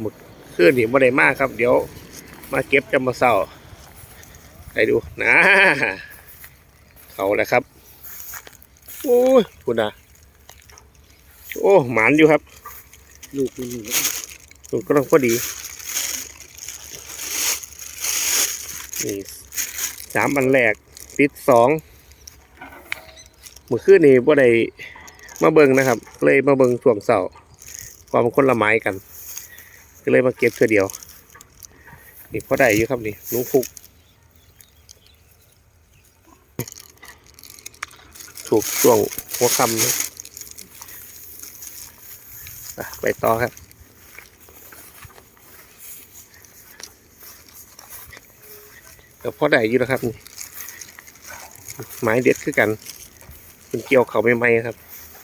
หมึกขึ้นนี่บ่ได้มากครับ เดี๋ยวมาเก็บจำมาเศร้าให้ดูนะเขาแหละครับ โอ้ยคุณนะโอ้หมานอยู่ครับ ลูกมันอยู่ลูกก็ต้องพอดี นี่สามอันแรกติดสองเมื่อคืนนี้บ่ได้มาเบิงนะครับ เลยมาเบิงช่วงเสาร์ความนคนละไม้กัน ก็เลยมาเก็บเพื่อเดียว นี่พอได้อยู่ครับนี่หนุ้งฟุก ถูกช่วงหัวคำนะไปต่อครับก็พอได้อยู่นะครับนี่ไม้เด็ดคือกันเป็นเกี่ยวเขาใหม่ๆครับ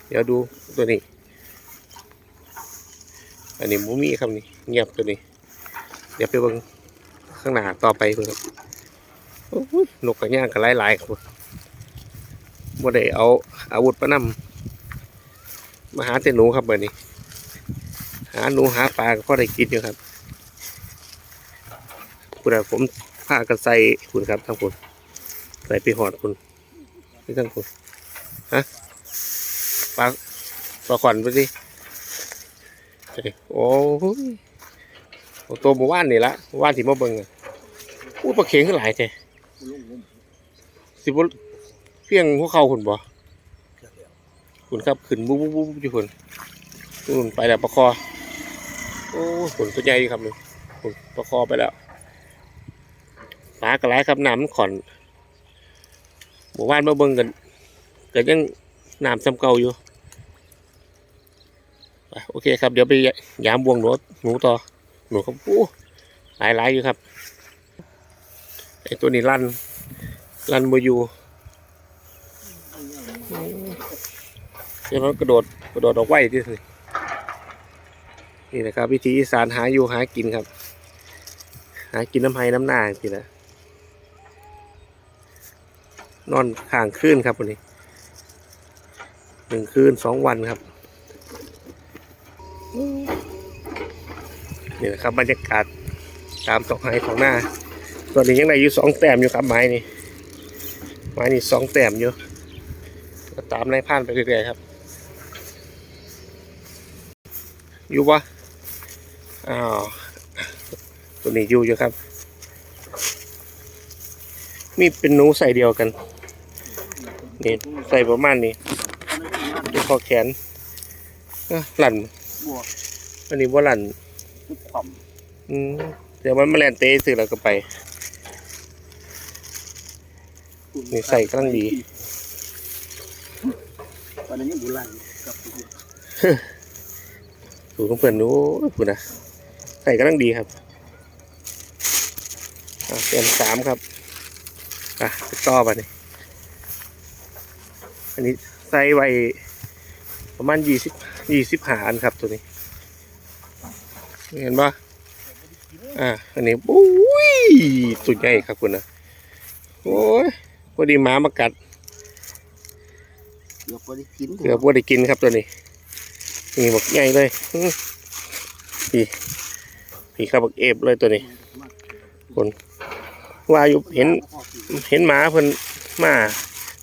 เดี๋ยวดูตัวนี้ อันนี้หมูมี่ครับนี่เงียบตัวนี้ เดี๋ยวไปเบิ่งข้างหน้าต่อไปเพื่นครับโอ้ยนกกระย่างกันหลายๆครับบ่ได้เอาอาวุธมานำมาหาแต่หนูครับเบอร์นี้ หาหนูหาปลาก็พอได้กินอยู่ครับคุณผมผ้ากันใส่คุณครับทั้งคุณใส่ไปหอดคุณนี่ทั้งคุณฮะปลาปลาขวัญไปสิ โอ้ยโอ้ตัวหมู่บ้านนี่ละหมู่านที่มาเบิ่งอู้ปลาเข็งขึ้นหลายแท้สิบเพียงพวกเขาคุณบ่คุณครับขึ้นบุ๊บบุ๊บบุ๊บอยู่คุณนู่นไปแล้วปลาคอโอ้ยคุณตัวใหญ่ครับนี่คุณปลาคอไปแล้วปลากระไรครับน้ำขอนหมู่บ้านมาเบิ่งกันก็ยังน้ำซ้ำเก่าอยู่ โอเคครับ เดี๋ยวไปยามบวงหนูหนูต่อหนูครับอู้หลายหลายๆอยู่ครับไอตัวนี้ลั่นลั่นมาอยู่เดี๋ยวมันกระโดดกระโดดออกไว้ที่สินี่นะครับ วิธีอีสานหาอยู่หากินครับ หากินน้ำไห้น้ำหน้าจริงๆนะนอนข้างคืนครับวันนี้หนึ่งคืนสองวันครับ นี่นะครับบรรยากาศตามตกไห้ของหน้าตอนนี้ยังได้อยู่สองแต้มอยู่ครับไม้นี่ไม้นี่สองแต้มอยู่ก็ตามในผ่านไปเรื่อยๆครับ อยู่ปะอ้าวตัวนี้อยู่อยู่ครับ มีเป็นหนูใส่เดียวกันนี่ใส่ประมาณนี้เป็นคอแขนหลั่น บวกอันนี้ว่าหลั่นทุกความอืมเดี๋ยวมันมาแลนเตะสื่อแล้วก็ไป นี่ใส่กำลังดีตอนนี้ยังบุรันกับสูงของเพื่อนนู้คุณนะใส่กำลังดีครับอะเป็นสามครับ อะไปต่อไปนี่อันนี้ใส่ไว้ ประมาณยี่สิบยี่สิบหาอันครับตัวนี้ เห็นปะอะอันนี้ปุ้ยตัวใหญ่ครับคุณนะโอ้ยพอดีหมามากัดเกือบพอได้กินเกือบว่าได้กินครับตัวนี้นี่บักใหญ่เลยอื้อพี่พี่ครับบักเอฟเลยตัวนี้คนว่าอยู่เห็นเห็นหมาเพิ่นมา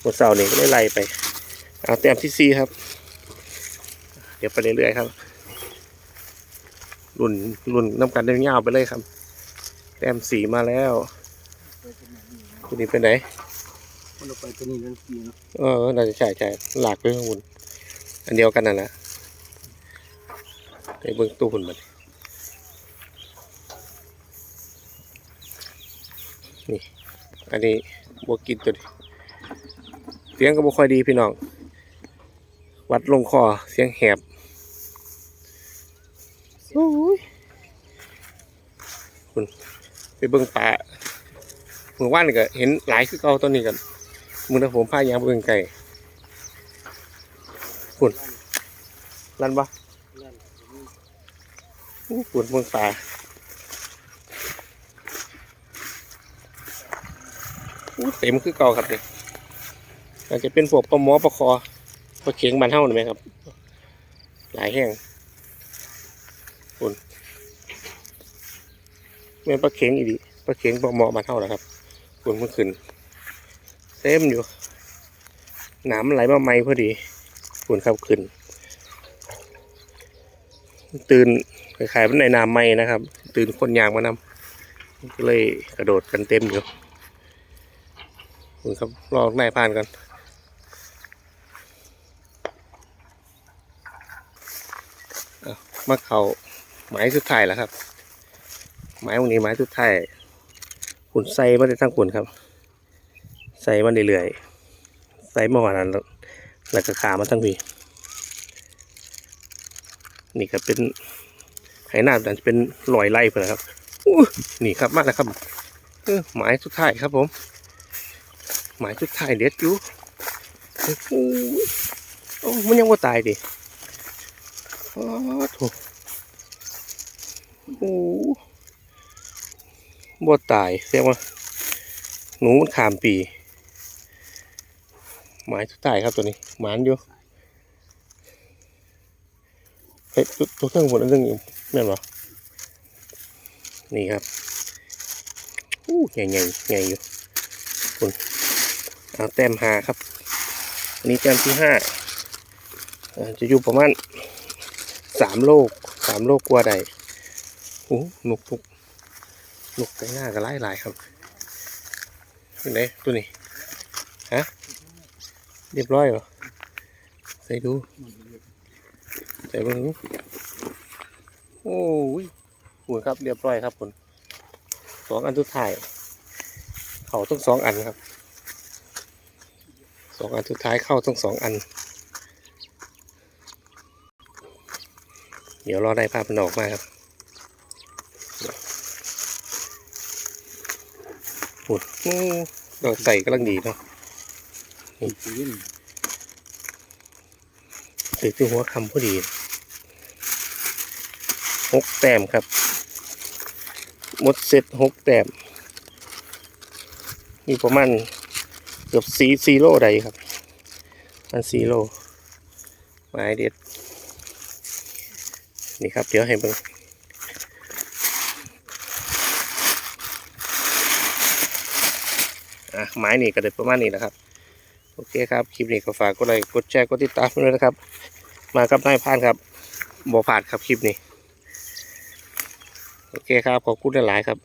หมดเสาร์นี่ก็เลยไล่ไป เอาแต้มที่สี่ครับ เดี๋ยวไปเรื่อยๆครับรุ่นรุ่นน้ำกันเยาวๆไปเลยครับ แต้มสีมาแล้วตัวนี้เป็นไหนมันเราไปตัวนี้นั่นกินเนาะเออน่าจะใช่ใช่หลากด้วยข้างบนอันเดียวกันนั่นแหละในเบื้องตู้หุ่นมันนี่ อันนี้บวกินตัวนี้เสียงก็บ่ค่อยดีพี่น้อง วัดลงคอเสียงแหบโอ้ยคุณไปเบิ่งป่าเมื่อวานนี่ก็เห็นหลายคือเก่าตัวนี้กันมือนะผมพายางไปเบิ่งไก่คุณลั่นปะอู้ปวดเมืองป่าอู้เต็มคือเก่าครับเนี่ยอาจจะเป็นพวกปลาหมอปลาคอ ปลาเข็งบานเท่าหน่อยไหมครับ หลายแห้งคุณเป็นปลาเข็งอีดีปลาเข็งบ่เหมาะมาเท่านะครับคุณเมื่อคืนเต็มอยู่หน้ำมันไหลมาใหม่พอดีคุณครับขึ้น ตื่นคล้ายๆมันในน้ำใหม่นะครับ ตื่นคนยางมานำก็เลยกระโดดกันเต็มอยู่คุณครับรอนายผ่านกันเอา มาเขาหมายสุดท้ายแล้วครับไม้พวกนี้ไม้สุดท้ายขุนใส่มาได้ทั้งขุนครับ ใส่มาเรื่อยๆใส่มาหวานนั้นแล้วแล้วก็ขามาทั้งพีนี่ก็เป็นไหหน้าแต่เป็นรอยไล่ไปแล้วครับนี่ครับมาแล้วครับหมายสุดท้ายครับผม หมายสุดท้ายเด็ดอยู่โอ้มันยังว่าตายดิ อ้าวโถูกโอ้บดตายเรียกว่า หนูมันขามปีหมายสุดท้ายครับตัวนี้ หมานอยู่เฮ้ยตัวตัวเครื่องบนอันเรื่องอยู่แม่นบ่นี่ครับอู้ใหญ่ใหญ่ใหญ่อยู่คุณเอาแต้มหาครับ อันนี้แต้มที่ห้าจะอยู่ประมาณ สามโลกสามโลกกว่าใดโอ้หนุกทุกลูกไก่หน้าก็ไล่ลายครับเป็นไงตัวนี้ฮะเรียบร้อยเหรอใส่ดูใส่เบ้างดูโอ้ยหุ่นครับเรียบร้อยครับคุณสองอันสุดท้าย เขาต้องสองอันครับสองอันสุดท้ายเข้าต้องสองอัน เดี๋ยวรอได้ภาพมันออกมาครับหุ่นอืมเราใส่กำลังดีเนาะกินถือที่หัวคำพอดีหกแต้มครับ หมดเสร็จหกแต้มมีประมาณเกือบสี่สี่โลใดครับ มันสี่โลไม้เด็ด นี่ครับเดี๋ยวให้เบิ่งอะไม้นี่ก็ได้ประมาณนี้นะครับ โอเคครับคลิปนี้ก็ฝากกดไลค์กดแชร์กดติดตามด้วยนะครับ มากับนายพานครับบ่ผ่านครับคลิปนี้ โอเคครับขอบคุณหลายๆครับ